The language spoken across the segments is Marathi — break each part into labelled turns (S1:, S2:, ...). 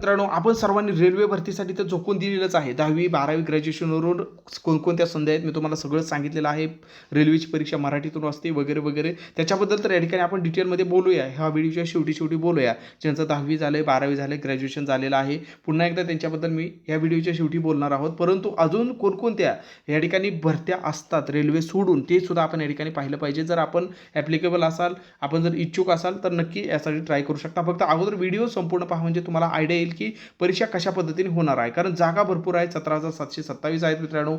S1: मित्रांनो आपण सर्वांनी रेल्वे भरतीसाठी तर झोकून दिलेलंच आहे. दहावी बारावी ग्रॅज्युएशनवरून कोणकोणत्या संध्या आहेत मी तुम्हाला सगळं सांगितलेलं आहे. रेल्वेची परीक्षा मराठीतून असते वगैरे वगैरे. त्याच्याबद्दल तर या ठिकाणी आपण डिटेलमध्ये बोलूया. ह्या व्हिडिओच्या शेवटी शेवटी बोलूया. ज्यांचं दहावी झालं आहे बारावी झालं आहे ग्रॅज्युएशन झालेलं आहे. पुन्हा एकदा त्यांच्याबद्दल मी या व्हिडिओच्या शेवटी बोलणार आहोत. परंतु अजून कोणकोणत्या या ठिकाणी भरत्या असतात रेल्वे सोडून ते सुद्धा आपण या ठिकाणी पाहिलं पाहिजे. जर आपण ॲप्लिकेबल असाल आपण जर इच्छुक असाल तर नक्की यासाठी ट्राय करू शकता. फक्त अगोदर व्हिडिओ संपूर्ण पहा म्हणजे तुम्हाला आयडिया येईल. की परीक्षा कशा पद्धतीने होणार आहे? कारण जागा भरपूर आहेत सतरा हजार सातशे सत्तावीस आहेत मित्रांनो.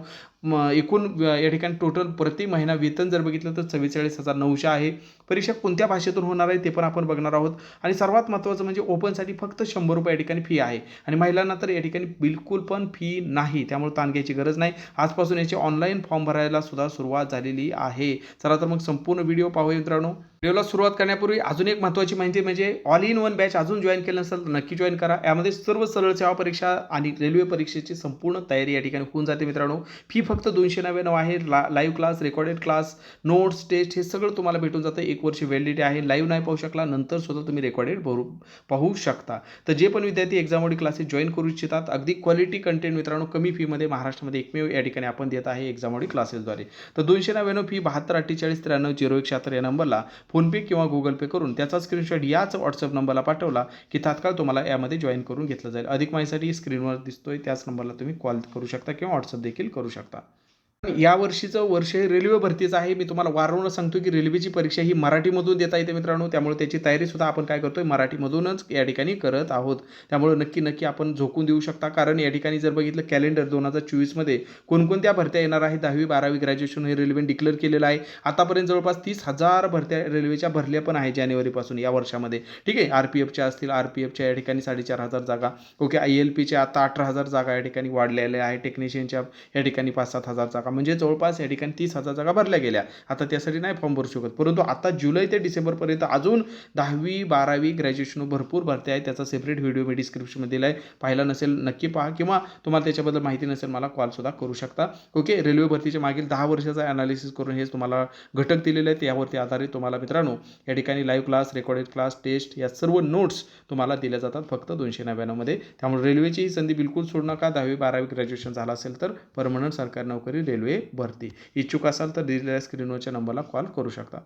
S1: एकूण या ठिकाणी टोटल प्रति महिना वेतन जर बघितलं तर चव्वेचाळीस हजार नऊशे आहे. परीक्षा कोणत्या भाषेतून होणार आहे ते पण आपण बघणार आहोत. आणि सर्वात महत्त्वाचं म्हणजे ओपनसाठी फक्त शंभर रुपये या ठिकाणी फी आहे. आणि महिलांना तर या ठिकाणी बिलकुल पण फी नाही. त्यामुळे ताण घ्यायची गरज नाही. आजपासून याचे ऑनलाईन फॉर्म भरायला सुद्धा सुरुवात झालेली आहे. चला तर मग संपूर्ण व्हिडिओ पाहूया मित्रांनो. व्हिडिओला सुरुवात करण्यापूर्वी अजून एक महत्त्वाची माहिती म्हणजे ऑल इन वन बॅच अजून जॉईन केलं नसेल तर नक्की जॉईन करा. यामध्ये सर्व सरळ सेवा परीक्षा आणि रेल्वे परीक्षेची संपूर्ण तयारी या ठिकाणी होऊन जाते मित्रांनो. फी फक्त दोनशे नव्याण्णव आहे ला live class recorded class notes test हे सगळं तुम्हाला भेटून जातं. एक वर्ष व्हॅलिडिटी आहे लाईव्ह नाही पाहू शकला नंतर सुद्धा तुम्ही रेकॉर्डेड भरू पाहू शकता. तर जे पण विद्यार्थी एक्झामवडी क्लासेस जॉईन करू इच्छितात अगदी क्वालिटी कंटेंट मित्रांनो कमी फीमध्ये महाराष्ट्रामध्ये एकमेव या ठिकाणी आपण देत आहे एक्झामवडी क्लासेसद्वारे तर दोनशे नव्याण्णव फी बहात्तर अठ्ठेचाळीस त्र्याण्णव झिरो एक शहात्तर या नंबरला फोनपे किंवा गुगल पे करून त्याचा स्क्रीनशॉट याच व्हॉट्सअप नंबरला पाठवला की तात्काळ तुम्हाला यामध्ये जॉईन करून घेतलं जाईल. अधिक माहितीसाठी स्क्रीनवर दिसतोय त्याच नंबरला तुम्ही कॉल करू शकता किंवा व्हॉट्सअप देखील करू शकता. या वर्षीचं वर्ष हे रेल्वे भरतीचं आहे. मी तुम्हाला वारंवार सांगतो की रेल्वेची परीक्षा ही मराठीमधून देता येते मित्रांनो. त्यामुळे त्याची तयारी सुद्धा आपण काय करतोय? मराठीमधूनच या ठिकाणी करत आहोत. त्यामुळे नक्की नक्की आपण झोकून देऊ शकता. कारण या ठिकाणी जर बघितलं कॅलेंडर दोन हजार चोवीसमध्ये कोणकोणत्या भरत्या येणार आहे? दहावी बारावी ग्रॅज्युएशन हे रेल्वेने डिक्लेअर केलेलं आहे. आतापर्यंत जवळपास तीस हजार भरत्या रेल्वेच्या भरल्या पण आहे जानेवारीपासून या वर्षामध्ये. ठीक आहे? आर पी एफच्या असतील आर पी एफच्या या ठिकाणी साडेचार हजार जागा. ओके? आय एल पीच्या आता अठरा हजार जागा या ठिकाणी वाढलेल्या आहे टेक्निशियनच्या या ठिकाणी पाच सात हजार जागा. म्हणजे जवळपास या ठिकाणी तीस हजार जागा भरल्या गेल्या. आता त्यासाठी नाही फॉर्म भरू शकत. परंतु आता जुलै ते डिसेंबरपर्यंत अजून दहावी बारावी ग्रॅज्युएशन भरपूर भरते आहे. त्याचा सेपरेट व्हिडिओ मी डिस्क्रिप्शनमध्ये दिला आहे पाहिला नसेल नक्की पहा. किंवा तुम्हाला त्याच्याबद्दल माहिती नसेल मला कॉलसुद्धा करू शकता. ओके रेल्वे भरतीच्या मागील दहा वर्षाचा ॲनालिसिस करून हेच तुम्हाला घटक दिलेले आहेत यावरती आधारित तुम्हाला मित्रांनो या ठिकाणी live class recorded class test या सर्व नोट्स तुम्हाला दिल्या जातात फक्त दोनशे नव्याण्णवमध्ये त्यामुळे रेल्वेची ही संधी बिलकुल सोडू नका. दहावी बारावी ग्रॅज्युएशन झालं असेल तर परमनंट सरकारी नोकरी रेल्वे भरती. इच्छुक असाल तर दिलेल्या स्क्रीनवरच्या नंबरला कॉल करू शकता.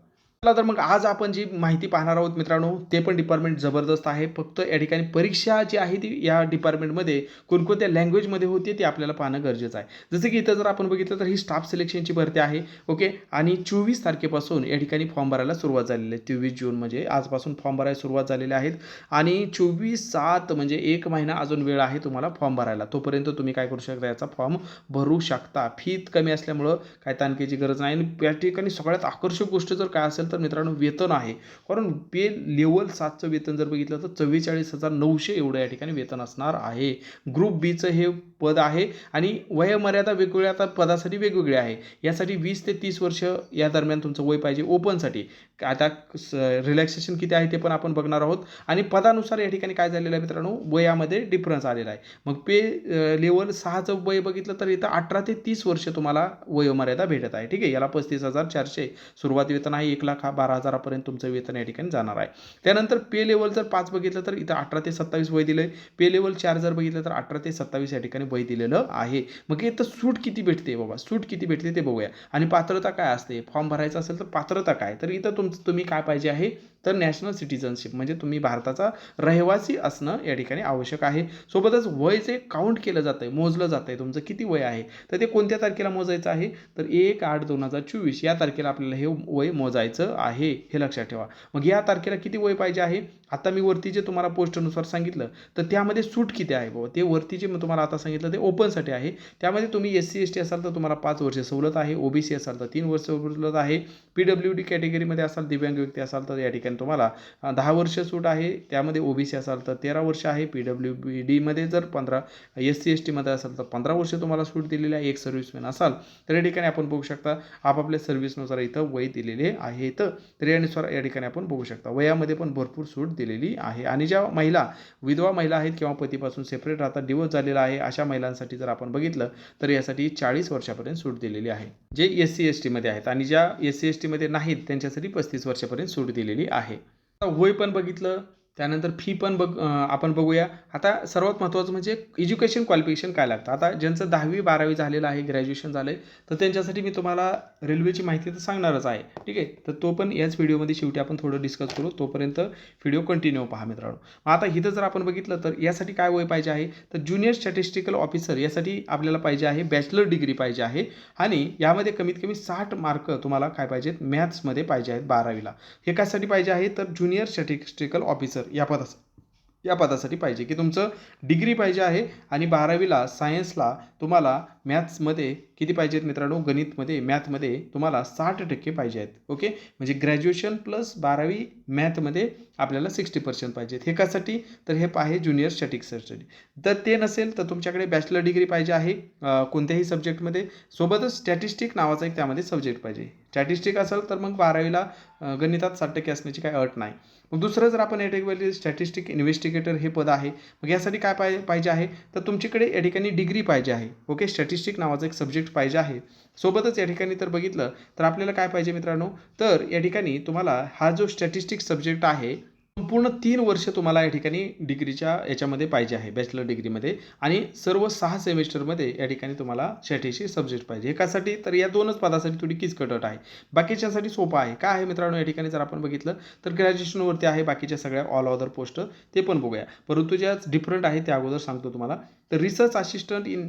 S1: चला तर मग आज आपण जी माहिती पाहणार आहोत मित्रांनो ते पण डिपार्टमेंट जबरदस्त आहे. फक्त या ठिकाणी परीक्षा जी आहे ती या डिपार्टमेंटमध्ये कोणकोणत्या लँग्वेजमध्ये होते ते आपल्याला पाहणं गरजेचं आहे. जसं की इथं जर आपण बघितलं तर ही स्टाफ सिलेक्शनची भरती आहे. ओके आणि चोवीस तारखेपासून या ठिकाणी फॉर्म भरायला सुरुवात झालेली आहे. चोवीस जून म्हणजे आजपासून फॉर्म भरायला सुरुवात झालेली आहेत. आणि चोवीस सात म्हणजे एक महिना अजून वेळ आहे तुम्हाला फॉर्म भरायला. तोपर्यंत तुम्ही काय करू शकता याचा फॉर्म भरू शकता. फी कमी असल्यामुळं काय ताणकेची गरज नाही. आणि या ठिकाणी सगळ्यात आकर्षक गोष्ट जर काय असेल तर मित्रांनो वेतन आहे. कारण पे लेवल सातचं वेतन जर बघितलं तर चव्वेचाळीस हजार नऊशे एवढं या ठिकाणी वेतन असणार आहे. ग्रुप बीचं हे पद आहे आणि वयोमर्यादा वेगवेगळ्या आता पदासाठी वेगवेगळ्या आहे. यासाठी वीस ते तीस वर्ष या दरम्यान तुमचं वय पाहिजे ओपनसाठी. आता रिलॅक्सेशन किती आहे ते पण आपण बघणार आहोत. आणि पदानुसार या ठिकाणी काय झालेलं आहे मित्रांनो? वयामध्ये डिफरन्स आलेला आहे. मग पे लेवल सहाचं वय बघितलं तर इथं अठरा ते तीस वर्ष तुम्हाला वयोमर्यादा भेटत आहे. ठीक आहे? याला पस्तीस हजार चारशे. सुरुवाती वेतन आहे एक लाख हा बारा हजारापर्यंत तुमचं वेतन या ठिकाणी जाणार आहे. त्यानंतर पे लेवल जर पाच बघितलं तर इथं अठरा ते सत्तावीस वय दिलं आहे पे लेवल चार जर बघितलं तर अठरा ते सत्तावीस या ठिकाणी वय दिलेलं आहे. मग इथं सूट किती भेटते बाबा? सूट किती भेटते ते बघूया. आणि पात्रता काय असते? फॉर्म भरायचा असेल तर पात्रता काय? तर इथं तुमचं तुम्ही काय पाहिजे आहे? तर नॅशनल सिटिझनशिप म्हणजे तुम्ही भारताचा रहिवासी असणं या ठिकाणी आवश्यक आहे. सोबतच वय जे काउंट केलं जातं आहे मोजलं जातं आहे तुमचं किती वय आहे तर ते कोणत्या तारखेला मोजायचं आहे? तर एक आठ दोन हजार चोवीस या तारखेला आपल्याला हे वय मोजायचं आहे हे लक्षात ठेवा. मग या तारखेला किती वय पाहिजे आहे? आता मी वरती जे तुम्हाला पोस्टनुसार सांगितलं तर त्यामध्ये सूट किती आहे बाबा ते वरती जे मी तुम्हाला आता सांगितलं ते ओपनसाठी आहे. त्यामध्ये तुम्ही एस सी एस टी असाल तर तुम्हाला पाच वर्ष सवलत आहे ओ बी सी असाल तर तीन वर्ष सवलत आहे पी डब्ल्यू डी कॅटेगरीमध्ये असाल दिव्यांग व्यक्ती असाल तर या ठिकाणी तुम्हाला. दहा वर्ष सूट आहे त्यामध्ये ओ बी सी असाल तर तेरा वर्ष आहे पी डब्ल्यू बी डीमध्ये जर पंधरा एस सी एस टीमध्ये असाल तर पंधरा वर्ष तुम्हाला सूट दिलेली आहे एक सर्व्हिसमॅन असाल तर या ठिकाणी आपण बघू शकता आपापल्या सर्व्हिसनुसार इथं वय दिलेले आहेत. तर यानुसार या ठिकाणी आपण बघू शकता वयामध्ये पण भरपूर सूट दिलेली आहे. आणि ज्या महिला विधवा महिला आहेत किंवा पतीपासून सेपरेट राहतात डिवोर्स झालेला आहे अशा महिलांसाठी जर आपण बघितलं तर यासाठी चाळीस वर्षापर्यंत सूट दिलेली आहे. जे एस सी एस टीमध्ये आहेत आणि ज्या एस सी एस टीमध्ये नाहीत त्यांच्यासाठी पस्तीस वर्षापर्यंत सूट दिलेली आहे. आता वय पण बघितलं त्यानंतर फी पण बघ आपण बघूया. आता सर्वात महत्त्वाचं म्हणजे एज्युकेशन क्वालिफिकेशन काय लागतं? आता ज्यांचं दहावी बारावी झालेलं आहे ग्रॅज्युएशन झालं आहे तर त्यांच्यासाठी मी तुम्हाला रेल्वेची माहिती तर सांगणारच आहे. ठीक आहे? तर तो पण याच व्हिडिओमध्ये शेवटी आपण थोडं डिस्कस करू. तोपर्यंत व्हिडिओ कंटिन्यू पहा मित्रांनो. मग आता इथं जर आपण बघितलं तर यासाठी काय वय पाहिजे आहे? तर ज्युनियर स्टॅटिस्टिकल ऑफिसर यासाठी आपल्याला पाहिजे आहे बॅचलर डिग्री पाहिजे आहे. आणि यामध्ये कमीत कमी साठ मार्क तुम्हाला काय पाहिजेत? मॅथ्समध्ये पाहिजे आहेत बारावीला. हे कशासाठी पाहिजे आहे? तर ज्युनियर स्टॅटिस्टिकल ऑफिसर या पदास या पदासाठी पाहिजे की तुमचं डिग्री पाहिजे आहे आणि बारावीला सायन्सला तुम्हाला मॅथ्समध्ये किती पाहिजेत मित्रांनो? गणितमध्ये मॅथमध्ये तुम्हाला साठ टक्के पाहिजे आहेत. ओके म्हणजे ग्रॅज्युएशन प्लस बारावी मॅथमध्ये आपल्याला सिक्स्टी पर्सेंट पाहिजेत हे कासाठी तर हे आहे ज्युनियर स्टॅटिक सर्जरी तर ते नसेल तर तुमच्याकडे बॅचलर डिग्री पाहिजे आहे कोणत्याही सब्जेक्टमध्ये सोबतच स्टॅटिस्टिक नावाचा एक त्यामध्ये सब्जेक्ट पाहिजे. स्टॅटिस्टिक असेल तर मग बारावीला गणितात साठ टक्के असण्याची काही अट नाही. मग दुसरं जर आपण या ठिकाणी स्टॅटिस्टिक इन्व्हेस्टिगेटर हे पद आहे मग यासाठी काय पाहिजे पाहिजे आहे? तर तुमच्याकडे या ठिकाणी डिग्री पाहिजे आहे. ओके स्टॅटिस्टिक नावाचा एक सब्जेक्ट पाहिजे आहे. सोबतच या ठिकाणी तर बघितलं तर आपल्याला काय पाहिजे मित्रांनो? तर या ठिकाणी तुम्हाला हा जो स्टॅटिस्टिक सब्जेक्ट आहे संपूर्ण तीन वर्ष तुम्हाला या ठिकाणी डिग्रीच्या याच्यामध्ये पाहिजे आहे बॅचलर डिग्रीमध्ये. आणि सर्व सहा सेमिस्टरमध्ये या ठिकाणी तुम्हाला स्टॅटिस्टिक सब्जेक्ट पाहिजे. एकासाठी तर या दोनच पदासाठी थोडी किचकटट आहे. बाकीच्यासाठी सोपा आहे. काय आहे मित्रांनो या ठिकाणी जर आपण बघितलं तर ग्रॅज्युएशनवरती आहे बाकीच्या सगळ्या ऑल ऑदर पोस्ट ते पण बघूया. परंतु ज्या डिफरंट आहे त्या अगोदर सांगतो तुम्हाला. तर research assistant in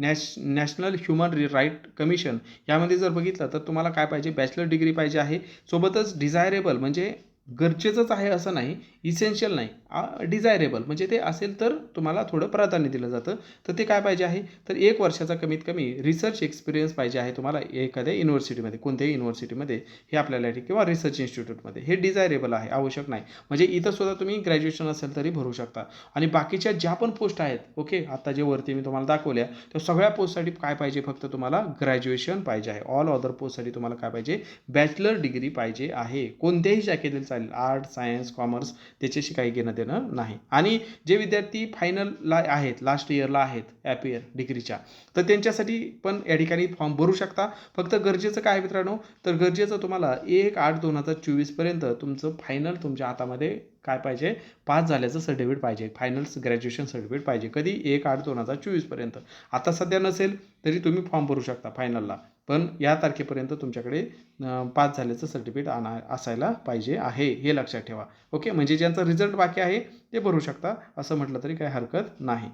S1: Nash national human right commission यामध्ये जर बघितलं तर तुम्हाला काय पाहिजे? बॅचलर डिग्री पाहिजे आहे. सोबतच डिझायरेबल म्हणजे गरजेचंच आहे असं नाही इसेन्शियल नाही डिझायरेबल म्हणजे ते असेल तर तुम्हाला थोडं प्राधान्य दिलं जातं. तर ते काय पाहिजे आहे? तर एक वर्षाचा कमीत कमी रिसर्च एक्सपिरियन्स पाहिजे आहे तुम्हाला एखाद्या युनिव्हर्सिटीमध्ये कोणत्याही युनिव्हर्सिटीमध्ये हे आपल्याला किंवा रिसर्च इन्स्टिट्यूटमध्ये हे डिझायरेबल आहे आवश्यक नाही. म्हणजे इथं सुद्धा तुम्ही ग्रॅज्युएशन असेल तरी भरू शकता. आणि बाकीच्या ज्या पण पोस्ट आहेत ओके आता जे वरती मी तुम्हाला दाखवल्या त्या सगळ्या पोस्टसाठी काय पाहिजे? फक्त तुम्हाला ग्रॅज्युएशन पाहिजे आहे. ऑल अदर पोस्टसाठी तुम्हाला काय पाहिजे? बॅचलर डिग्री पाहिजे आहे. कोणत्याही शाखेतील चालेल आर्ट सायन्स कॉमर्स त्याच्याशी काही घेणं देणं नाही. आणि जे विद्यार्थी फायनलला आहेत लास्ट इयरला आहेत ॲप इयर डिग्रीच्या तर त्यांच्यासाठी पण या ठिकाणी फॉर्म भरू शकता. फक्त गरजेचं काय मित्रांनो? तर गरजेचं तुम्हाला एक आठ दोन हजार चोवीसपर्यंत तुमचं फायनल तुमच्या हातामध्ये काय पाहिजे? पास झाल्याचं सर्टिफिकेट पाहिजे. फायनल्स ग्रॅज्युएशन सर्टिफिकेट पाहिजे. कधी? एक आठ दोन हजार चोवीसपर्यंत आता सध्या नसेल तरी तुम्ही फॉर्म भरू शकता फायनलला पण या तारखेपर्यंत तुमच्याकडे पास झाल्याचं सर्टिफिकेट आणा असायला पाहिजे आहे. हे लक्षात ठेवा. ओके? म्हणजे ज्यांचा रिझल्ट बाकी आहे ते भरू शकता. असं म्हटलं तरी काही हरकत नाही.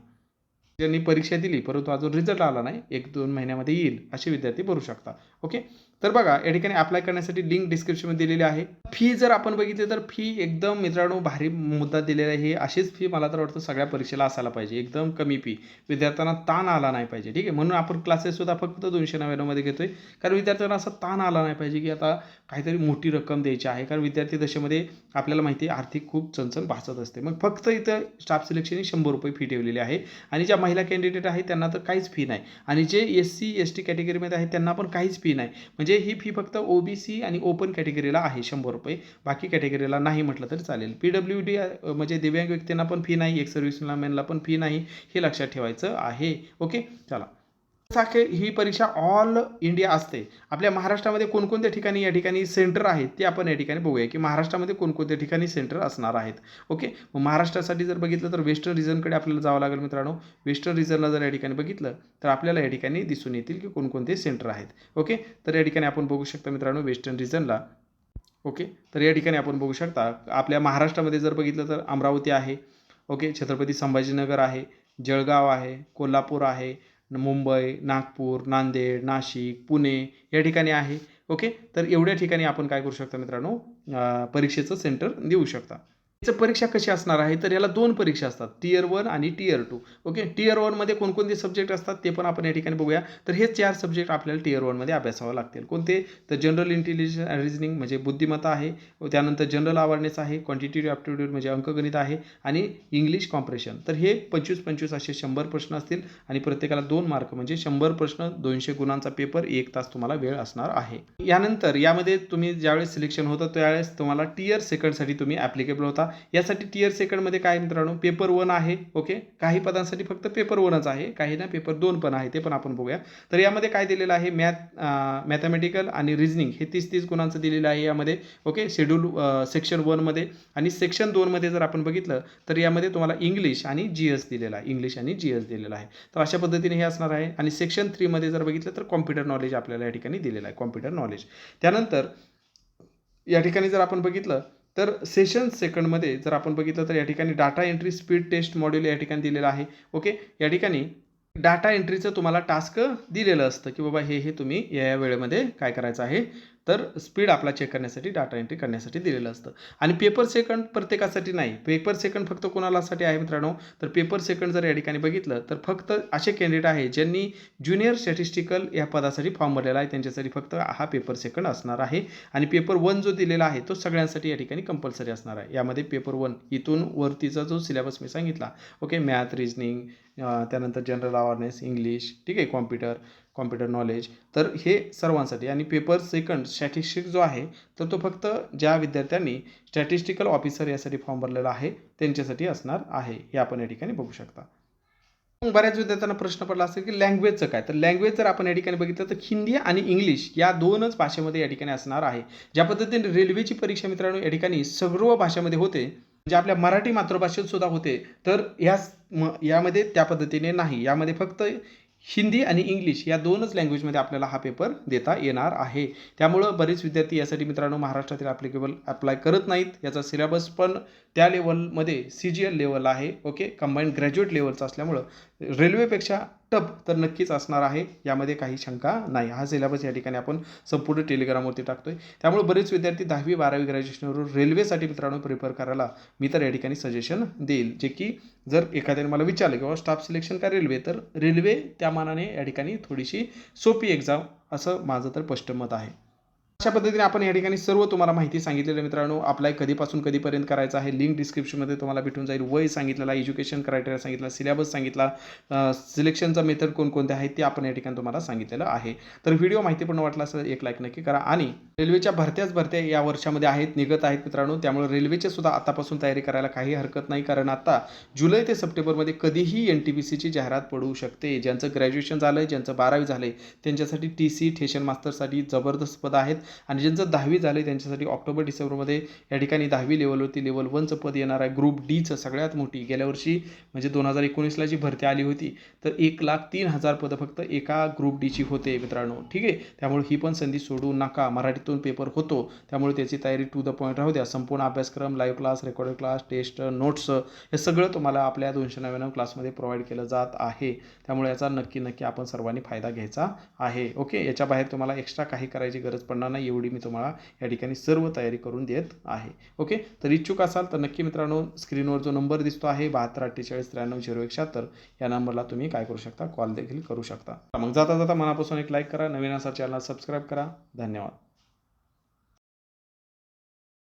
S1: ज्यांनी परीक्षा दिली परंतु अजून रिझल्ट आला नाही एक दोन महिन्यामध्ये येईल असे विद्यार्थी भरू शकता. ओके? तर बघा या ठिकाणी अप्लाय करण्यासाठी लिंक डिस्क्रिप्शनमध्ये दिलेली आहे. फी जर आपण बघितली तर फी एकदम मित्रांनो भारी मुद्दा दिलेला आहे. अशीच फी मला तर वाटतं सगळ्या परीक्षेला असायला पाहिजे. एकदम कमी फी विद्यार्थ्यांना ताण आला नाही पाहिजे. ठीक आहे? म्हणून आपण क्लासेससुद्धा फक्त दोनशे नव्याण्णवमध्ये घेतो आहे कारण विद्यार्थ्यांना असा ताण आला नाही पाहिजे की आता काहीतरी मोठी रक्कम द्यायची आहे. कारण विद्यार्थी दशेमध्ये आपल्याला माहिती आहे आर्थिक खूप चणचण भासत असते. मग फक्त इथं स्टाफ सिलेक्शन शंभर रुपये फी ठेवलेली आहे. आणि ज्या महिला कॅन्डिडेट आहेत त्यांना तर काहीच फी नाही. आणि जे एस सी एस टी कॅटेगरीमध्ये आहेत त्यांना पण काहीच फी नाही. म्हणजे म्हणजे ही फी फक्त ओ बी सी आणि ओपन कॅटेगरीला आहे शंभर रुपये. बाकी कॅटेगरीला नाही म्हटलं तरी चालेल. पी डब्ल्यू डी म्हणजे दिव्यांग व्यक्तींना पण फी नाही एक सर्व्हिसमॅनला पण फी नाही हे लक्षात ठेवायचं आहे. ओके चला. साखे ही परीक्षा ऑल इंडिया असते. आपल्या महाराष्ट्रामध्ये कोणकोणत्या ठिकाणी या ठिकाणी सेंटर आहेत ते आपण या ठिकाणी बघूया की महाराष्ट्रामध्ये कोणकोणत्या ठिकाणी सेंटर असणार आहेत. ओके मग महाराष्ट्रासाठी जर बघितलं तर वेस्टर्न रिजनकडे आपल्याला जावं लागेल मित्रांनो. वेस्टर्न रिजनला जर या ठिकाणी बघितलं तर आपल्याला या ठिकाणी दिसून येतील की कोणकोणते सेंटर आहेत. ओके तर या ठिकाणी आपण बघू शकता मित्रांनो वेस्टर्न रिजनला ओके तर या ठिकाणी आपण बघू शकता आपल्या महाराष्ट्रामध्ये जर बघितलं तर अमरावती आहे. ओके छत्रपती संभाजीनगर आहे जळगाव आहे कोल्हापूर आहे मुंबई नागपूर नांदेड नाशिक पुणे या ठिकाणी आहे. ओके? तर एवढ्या ठिकाणी आपण काय करू शकता मित्रांनो? परीक्षेचं सेंटर देऊ शकता. परीक्षा कशी असणार आहे? तर याला दोन परीक्षा असतात टीयर वन आणि टीयर टू ओके टीयर वनमध्ये कोणकोणते सब्जेक्ट असतात ते पण आपण या ठिकाणी बघूया. तर हे चार सब्जेक्ट आपल्याला टीयर वनमध्ये अभ्यासावं लागतील. कोणते? तर जनरल इंटेलिजन्स अँड रिजनिंग म्हणजे बुद्धिमत्ता आहे. त्यानंतर जनरल अवेअरनेस आहे क्वांटिटेटिव्ह ॲप्टिट्यूड म्हणजे अंकगणित आहे आणि इंग्लिश कॉम्प्रेशन तर हे पंचवीस पंचवीस असे शंभर प्रश्न असतील आणि प्रत्येकाला दोन मार्क म्हणजे शंभर प्रश्न दोनशे गुणांचा पेपर एक तास तुम्हाला वेळ असणार आहे. यानंतर यामध्ये तुम्ही ज्यावेळेस सिलेक्शन होतं त्यावेळेस तुम्हाला टीयर सेकंडसाठी तुम्ही ॲप्लिकेबल होता. यासाठी टीयर सेकंडमध्ये काय मित्रांनो? पेपर वन आहे ओके काही पदांसाठी फक्त पेपर वनच आहे. काही ना पेपर दोन पण आहे ते पण आपण बघूया. तर यामध्ये काय दिलेलं आहे? मॅथ मॅथमॅटिकल आणि रिजनिंग हे तीस तीस गुणांचं दिलेलं आहे यामध्ये ओके शेड्यूल सेक्शन वनमध्ये आणि सेक्शन दोनमध्ये जर आपण बघितलं तर यामध्ये तुम्हाला इंग्लिश आणि जी एस दिलेला आहे. इंग्लिश आणि जी एस दिलेला आहे. तर अशा पद्धतीने हे असणार आहे. आणि सेक्शन थ्रीमध्ये जर बघितलं तर कॉम्प्युटर नॉलेज आपल्याला या ठिकाणी दिलेलं आहे. कॉम्प्युटर नॉलेज त्यानंतर या ठिकाणी जर आपण बघितलं तर सेशन सेकंडमध्ये जर आपण बघितलं तर या ठिकाणी data entry speed test module या ठिकाणी दिलेलं आहे. ओके या ठिकाणी डाटा एंट्रीचं तुम्हाला टास्क दिलेलं असतं की बाबा हे हे तुम्ही या या वेळेमध्ये काय करायचं आहे? तर स्पीड आपला चेक करण्यासाठी डाटा एंट्री करण्यासाठी दिलेलं असतं. आणि पेपर सेकंड प्रत्येकासाठी नाही. पेपर सेकंड फक्त कोणालासाठी आहे मित्रांनो? तर पेपर सेकंड जर या ठिकाणी बघितलं तर फक्त असे कॅन्डिडेट आहे ज्यांनी ज्युनियर स्टॅटिस्टिकल या पदासाठी फॉर्म भरलेला आहे. त्यांच्यासाठी फक्त हा पेपर सेकंड असणार आहे. आणि पेपर वन जो दिलेला आहे तो सगळ्यांसाठी या ठिकाणी कंपल्सरी असणार आहे. यामध्ये पेपर वन इथून वरतीचा जो सिलेबस मी सांगितला ओके मॅथ रिजनिंग त्यानंतर जनरल अवेअरनेस इंग्लिश ठीक आहे? कॉम्प्युटर कॉम्प्युटर नॉलेज तर हे सर्वांसाठी. आणि पेपर सेकंड स्टॅटिस्टिक जो आहे तर तो फक्त ज्या विद्यार्थ्यांनी स्टॅटिस्टिकल ऑफिसर यासाठी फॉर्म भरलेला आहे त्यांच्यासाठी असणार आहे. हे आपण या ठिकाणी बघू शकता. मग बऱ्याच विद्यार्थ्यांना प्रश्न पडला असेल की लँग्वेजचं काय? तर लँग्वेज जर आपण या ठिकाणी बघितलं तर हिंदी आणि इंग्लिश या दोनच भाषेमध्ये या ठिकाणी असणार आहे. ज्या पद्धतीने रेल्वेची परीक्षा मित्रांनो या ठिकाणी सर्व भाषेमध्ये होते म्हणजे आपल्या मराठी मातृभाषेत सुद्धा होते तर ह्या म यामध्ये त्या पद्धतीने नाही. यामध्ये फक्त हिंदी आणि इंग्लिश या दोनच लँग्वेजमध्ये आपल्याला हा पेपर देता येणार आहे. त्यामुळं बरेच विद्यार्थी यासाठी मित्रांनो महाराष्ट्रातील ॲप्लिकेबल अप्लाय करत नाहीत. याचा सिलेबस पण त्या लेवलमध्ये सी जी एल लेवल आहे ओके कंबाईंड ग्रॅज्युएट लेवलचा असल्यामुळं रेल्वेपेक्षा टप तर नक्कीच असणार आहे. यामध्ये काही शंका नाही. हा सिलेबस या ठिकाणी आपण संपूर्ण टेलिग्रामवरती टाकतोय. त्यामुळे बरेच विद्यार्थी दहावी बारावी ग्रॅज्युएशनवरून रेल्वेसाठी मित्रांनो प्रिपेअर करायला मी तर या ठिकाणी सजेशन देईल. जे की जर एखाद्याने मला विचारलं किंवा स्टाफ सिलेक्शन का रेल्वे तर रेल्वे त्या त्या मानाने या ठिकाणी थोडीशी सोपी एक्झाम असं माझं तर स्पष्ट मत आहे. अशा पद्धतीने आपण या ठिकाणी सर्व तुम्हाला माहिती सांगितलेलं मित्रांनो. अप्लाय कधीपासून कधीपर्यंत करायचं आहे. लिंक डिस्क्रिप्शनमध्ये तुम्हाला भेटून जाईल. वय सांगितलेला एज्युकेशन क्रायटेरिया सांगितला सिलेबस सांगितला सिलेक्शनचा मेथड कोणकोणते आहेत ते आपण या ठिकाणी तुम्हाला सांगितलेलं आहे. तर व्हिडिओ माहितीपूर्ण वाटला असेल एक लाईक नक्की करा. आणि रेल्वेच्या भरत्याच भरत्या या वर्षामध्ये आहेत निघत आहेत मित्रांनो. त्यामुळे रेल्वेचे सुद्धा आतापासून तयारी करायला काही हरकत नाही. कारण आता जुलै ते सप्टेंबरमध्ये कधीही एन टी पी सीची जाहिरात पडू शकते. ज्यांचं ग्रॅज्युएशन झालं आहे ज्यांचं बारावी झालं आहे त्यांच्यासाठी टी सी ठेशन मास्टरसाठी जबरदस्त पद आहेत. आणि ज्यांचं दहावी झालं आहे त्यांच्यासाठी ऑक्टोबर डिसेंबरमध्ये या ठिकाणी दहावी लेवलवरती लेवल वनचं पद येणार आहे. ग्रुप डीचं सगळ्यात मोठी. गेल्या वर्षी म्हणजे दोन हजार एकोणीसला जी भरती आली होती तर एक लाख तीन हजार पदं फक्त एका ग्रुप डीची होते मित्रांनो. ठीक आहे? त्यामुळे ही पण संधी सोडू नका. मराठीतून पेपर होतो. त्यामुळे त्याची तयारी टू द पॉईंट राहू द्या. संपूर्ण अभ्यासक्रम live class recorded class test notes हे सगळं तुम्हाला आपल्या दोनशे नव्याण्णव क्लासमध्ये प्रोव्हाइड केलं जात आहे. त्यामुळे याचा नक्की नक्की आपण सर्वांनी फायदा घ्यायचा आहे. ओके याच्या बाहेर तुम्हाला एक्स्ट्रा काही करायची गरज पडणार नाही. नाही एवढी मी तुम्हाला या ठिकाणी सर्व तयारी करून देत आहे. ओके तर इच्छुक असाल तर नक्की मित्रांनो स्क्रीनवर जो नंबर दिसतो आहे बहात्तर अठ्ठेचाळीस त्र्याण्णव झिरो एक शहात्तर या नंबरला तुम्ही काय करू शकता? कॉल देखील करू शकता. मग जाता जाता मनापासून एक लाईक करा. नवीन असा चॅनल सबस्क्राईब करा. धन्यवाद.